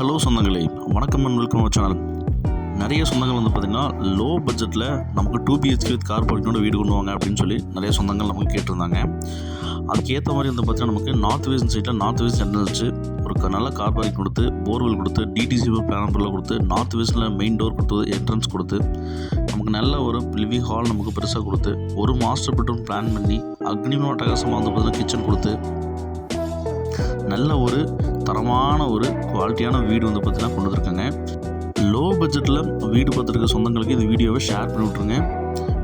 Hello சொந்தங்களே வணக்கம் and welcome channel. நிறைய சொந்தங்கள் வந்து பார்த்திங்கன்னா லோ பட்ஜெட்டில் நமக்கு டூ பிஹெச்கே வித் கார் பார்க்கிங்கோட வீடு கொண்டு வாங்க அப்படின்னு சொல்லி நிறைய சொந்தங்கள் நமக்கு கேட்டிருந்தாங்க. அதுக்கேற்ற மாதிரி வந்து பார்த்திங்கன்னா நமக்கு நார்த் வெஸ்ட் சைடில் நார்த் வெஸ்ட் என்ட்ரன்ஸ் வச்சு ஒரு நல்ல கார் பார்க்கிங் கொடுத்து போர்வெல் கொடுத்து டிடிசி பிளான் கொடுத்து நார்த் வெஸ்ட்டில் மெயின் டோர் கொடுத்து என்ட்ரன்ஸ் கொடுத்து நமக்கு நல்ல ஒரு லிவிங் ஹால் நமக்கு பெருசாக கொடுத்து ஒரு மாஸ்டர் பெட்ரூம் பிளான் பண்ணி அக்னிமோ அட்டகாசமாக வந்து பார்த்திங்கன்னா கிச்சன் கொடுத்து நல்ல ஒரு தரமான ஒரு குவாலிட்டியான வீடு வந்து பார்த்தீங்கன்னா கொண்டு வந்திருக்காங்க. லோ பட்ஜெட்டில் வீடு பார்த்துருக்க சொந்தங்களுக்கு இந்த வீடியோவை ஷேர் பண்ணி விட்ருங்க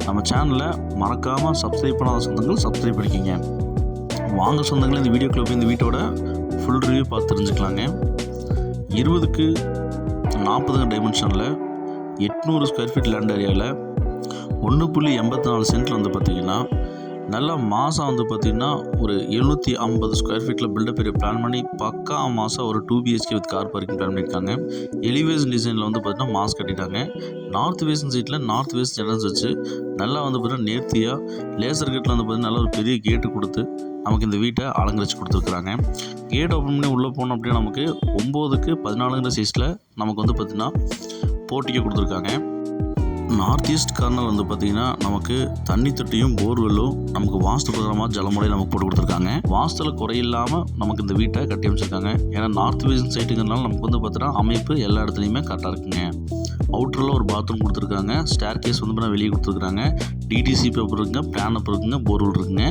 நம்ம சேனலை மறக்காமல் சப்ஸ்கிரைப் பண்ணாத சொந்தங்கள் சப்ஸ்கிரைப் பண்ணிக்கோங்க. வாங்க சொந்தங்கள் இந்த வீடியோ போய் இந்த வீட்டோட ஃபுல் ரிவ்யூ பார்த்து தெரிஞ்சுக்கலாங்க. இருபதுக்கு நாற்பதுங்க டைமென்ஷனில் எட்நூறு ஸ்கொயர் ஃபீட் லேண்ட் ஏரியாவில் ஒன்று புள்ளி எண்பத்தி நாலு சென்ட்டில் வந்து பார்த்திங்கன்னா நல்ல மாதம் வந்து பார்த்திங்கன்னா ஒரு எழுநூற்றி ஐம்பது ஸ்கொயர் ஃபீட்டில் பில்டப் ஏரியா பிளான் பண்ணி பக்கா மாதம் ஒரு two BHK with car parking plan பண்ணியிருக்காங்க. எலிவேஷன் டிசைனில் வந்து பார்த்திங்கன்னா மாஸ் கட்டிட்டாங்க. நார்த் வேஸ்டன் சீட்டில் நார்த் வேஸ்ட் ஜெனரல்ஸ் வச்சு நல்லா வந்து பார்த்திங்கன்னா நேர்த்தியாக லேசர் கேட்டில் வந்து பார்த்திங்கன்னா நல்ல ஒரு பெரிய கேட்டு கொடுத்து நமக்கு இந்த வீட்டை அலங்கரித்து கொடுத்துருக்குறாங்க. கேட் ஓப்பன் பண்ணி உள்ளே போனோம் அப்படின்னா நமக்கு ஒம்போதுக்கு பதினாலுங்கிற சைஸில் நமக்கு வந்து பார்த்திங்கன்னா போட்டிக்கு கொடுத்துருக்காங்க. நார்த் ஈஸ்ட் கார்னர் வந்து பார்த்தீங்கன்னா நமக்கு தண்ணி தொட்டியும் போர்வெல்லும் நமக்கு வாஸ்து பிரகாரமாக ஜலமுறை நமக்கு போட்டு கொடுத்துருக்காங்க. வாஸ்துல குறையில்லாமல் நமக்கு இந்த வீட்டை கட்டி அமைச்சிருக்காங்க. ஏன்னா நார்த் வெஸ்ட் சைட்டுங்கிறனால நமக்கு வந்து பார்த்தீங்கன்னா அமைப்பு எல்லா இடத்துலையுமே கரெக்டாக இருக்குங்க. அவுட்டரில் ஒரு பாத்ரூம் கொடுத்துருக்காங்க. ஸ்டேர் கேஸ் வந்து பார்த்தீங்கன்னா வெளியே கொடுத்துருக்காங்க. டிடிசி பேப்பர் இருக்குங்க பிளான் அப் இருக்குங்க போர்வெல் இருக்குங்க.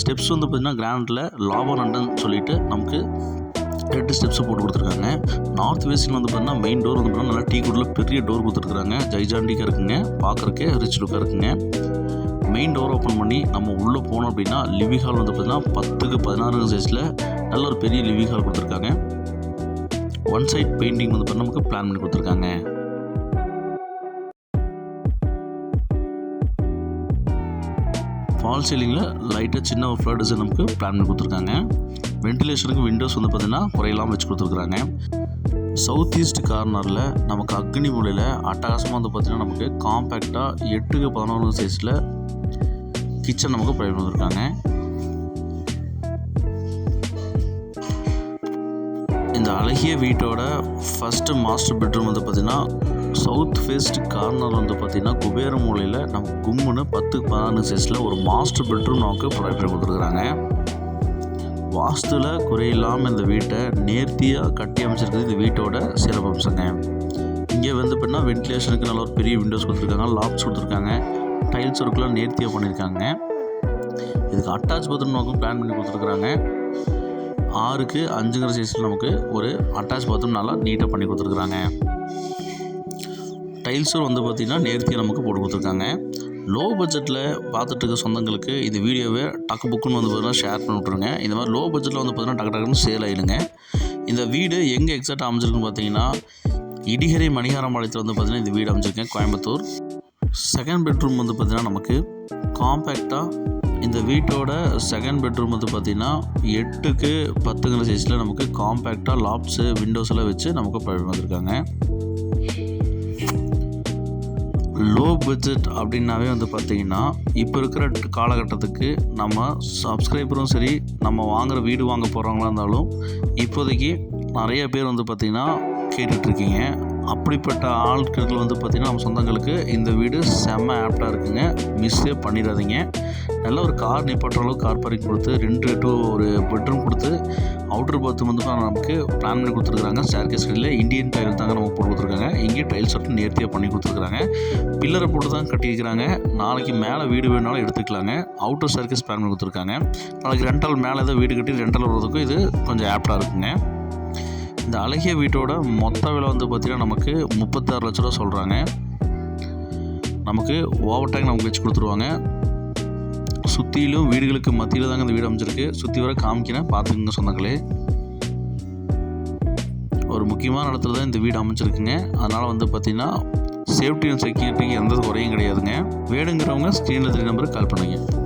ஸ்டெப்ஸ் வந்து பார்த்தீங்கன்னா கிராண்டில் லாபம் நண்டன் சொல்லிட்டு நமக்கு ரெண்டு ஸ்டெப்ஸ் போட்டு கொடுத்துருக்காங்க. நார்த் வெஸ்டில் வந்து பார்த்தீங்கன்னா மெயின் டோர் வந்து பார்த்தீங்கன்னா நல்லா டீ குடில் பெரிய டோர் கொடுத்துருக்காங்க. ஜைஜாண்டிக்காக இருக்குங்க. பார்க்குறக்கே ரிச் லுக்காக இருக்குங்க. மெயின் டோர் ஓப்பன் பண்ணி நம்ம உள்ளே போனோம் அப்படின்னா லிவிங் ஹால் வந்து பார்த்தீங்கன்னா பத்துக்கு பதினாறு சைஸில் நல்ல ஒரு பெரிய லிவிங் ஹால் கொடுத்துருக்காங்க. ஒன் சைட் பெயிண்டிங் வந்து பார்த்தீங்கன்னா நமக்கு பிளான் பண்ணி கொடுத்துருக்காங்க. ஃபால் சீலிங்கில் லைட்டாக சின்ன ஒரு ஃப்ளோர் டிசைன் நமக்கு பிளான் பண்ணி கொடுத்துருக்காங்க. வென்டிலேஷனுக்கு விண்டோஸ் வந்து பார்த்தீங்கன்னா குறையெல்லாம் வச்சு கொடுத்துருக்குறாங்க. சவுத் ஈஸ்ட் கார்னரில் நமக்கு அக்னி மூலையில் அட்டகாசமாக வந்து பார்த்திங்கன்னா நமக்கு காம்பேக்டாக எட்டுக்கு பதினொன்று சைஸில் கிச்சன் நமக்கு ப்ரொவைட் பண்ணிருக்காங்க. இந்த அழகிய வீட்டோட ஃபஸ்ட்டு மாஸ்டர் பெட்ரூம் வந்து பார்த்திங்கன்னா சவுத் வெஸ்ட் கார்னர் வந்து பார்த்திங்கன்னா குபேர மூலையில் நம்ம கும்முன்னு பத்துக்கு பதினாறு சைஸில் ஒரு மாஸ்டர் பெட்ரூம் நமக்கு ப்ரொவைட் பண்ணி கொடுத்துருக்குறாங்க. வாஸ்துவில் குறையில்லாமல் இந்த வீட்டை நேர்த்தியாக கட்டி அமைச்சிருக்கிறது இந்த வீட்டோட சிறப்பம்சங்க இங்கே வந்து பார்த்தீங்கன்னா வென்டிலேஷனுக்கு நல்ல ஒரு பெரிய விண்டோஸ் கொடுத்துருக்காங்க. லாப்ஸ் கொடுத்துருக்காங்க. டைல்ஸ் ஒர்க்கெலாம் நேர்த்தியாக பண்ணியிருக்காங்க. இதுக்கு அட்டாச் பாத்ரூம் நமக்கு பிளான் பண்ணி கொடுத்துருக்குறாங்க. ஆறுக்கு அஞ்சுங்கிற சைஸில் நமக்கு ஒரு அட்டாச் பாத்ரூம் நல்லா நீட்டாக பண்ணி கொடுத்துருக்குறாங்க. டைல்ஸும் வந்து பார்த்திங்கன்னா நேர்த்தியாக நமக்கு போட்டு கொடுத்துருக்காங்க. லோ பட்ஜெட்டில் பார்த்துட்டு இருக்க சொந்தங்களுக்கு இந்த வீடியோவை டக்கு புக்குன்னு வந்து பார்த்தீங்கன்னா ஷேர் பண்ணி விட்ருங்க இந்த மாதிரி லோ பட்ஜெட்டில் வந்து பார்த்தீங்கன்னா டக்கு டக்குன்னு சேல் ஆயிடுங்க. இந்த வீடு எங்கே எக்ஸாக்டாக அமைஞ்சிருக்குன்னு பார்த்தீங்கன்னா இடிகரை மணிகாரம்பாளையத்தில் வந்து பார்த்தீங்கன்னா இந்த வீடு அமைஞ்சிருக்கேன் கோயம்புத்தூர். செகண்ட் பெட்ரூம் வந்து பார்த்திங்கன்னா நமக்கு காம்பேக்டாக இந்த வீட்டோட செகண்ட் பெட்ரூம் வந்து பார்த்திங்கன்னா எட்டுக்கு பத்துங்கிற சைஸில் நமக்கு காம்பேக்டாக லாப்ஸு விண்டோஸ் எல்லாம் வச்சு நமக்கு வந்திருக்காங்க. லோ பட்ஜெட் அப்படின்னாவே வந்து பார்த்தீங்கன்னா இப்போ இருக்கிற காலகட்டத்துக்கு நம்ம சப்ஸ்கிரைபரும் சரி நம்ம வாங்குகிற வீடு வாங்க போகிறவங்களா இருந்தாலும் இப்போதைக்கு நிறைய பேர் வந்து பார்த்திங்கன்னா கேட்டுட்ருக்கீங்க. அப்படிப்பட்ட ஆட்கள் வந்து பார்த்திங்கன்னா நம்ம சொந்தங்களுக்கு இந்த வீடு செம்ம ஆப்டாக இருக்குங்க. மிஸ்ஸே பண்ணிடாதீங்க. நல்ல ஒரு கார் நிப்பாட்டுற அளவுக்கு கார் பார்க்கிங் கொடுத்து ரெண்டு டூ ஒரு பெட்ரூம் கொடுத்து அவுட்டர் பாத்ரூம் வந்து நமக்கு பிளான் பண்ணி கொடுத்துருக்காங்க ஸ்டேர் கேஸ் இந்தியன் டைல் தாங்க நமக்கு போட்டு கொடுத்துருக்காங்க. இங்கேயும் டைல்ஸ் மட்டும் நேர்த்தியாக பண்ணி கொடுத்துருக்காங்க பில்லரை போட்டு தான் கட்டியிருக்கிறாங்க. நாளைக்கு மேலே வீடு வேணாலும் எடுத்துக்கலாங்க. அவுட்டர் சர்க்கஸ் பிளான் பண்ணி கொடுத்துருக்காங்க. நாளைக்கு ரெண்டால் மேலே ஏதோ வீடு கட்டி ரெண்டால் வர்றதுக்கும் இது கொஞ்சம் ஆப்டாக இருக்குங்க. இந்த அழகிய வீட்டோட மொத்த விலை வந்து பார்த்திங்கன்னா நமக்கு முப்பத்தாறு லட்ச ரூபா சொல்கிறாங்க நமக்கு ஓவர் டேங்க் நமக்கு வச்சு கொடுத்துருவாங்க. சுற்றிலும் வீடுகளுக்கு மத்தியில் தாங்க இந்த வீடு அமைச்சிருக்கு சுற்றி வர காமிக்கிறேன் பார்த்துக்குங்க சொந்தங்களே. ஒரு முக்கியமான இடத்துல தான் இந்த வீடு அமைச்சிருக்குங்க அதனால் வந்து பார்த்திங்கன்னா சேஃப்டி அண்ட் செக்யூரிட்டிக்கு எந்த குறையும் கிடையாதுங்க. வேணுங்கிறவங்க ஸ்க்ரீனில் தெரிய நம்பருக்கு கால் பண்ணுங்கள்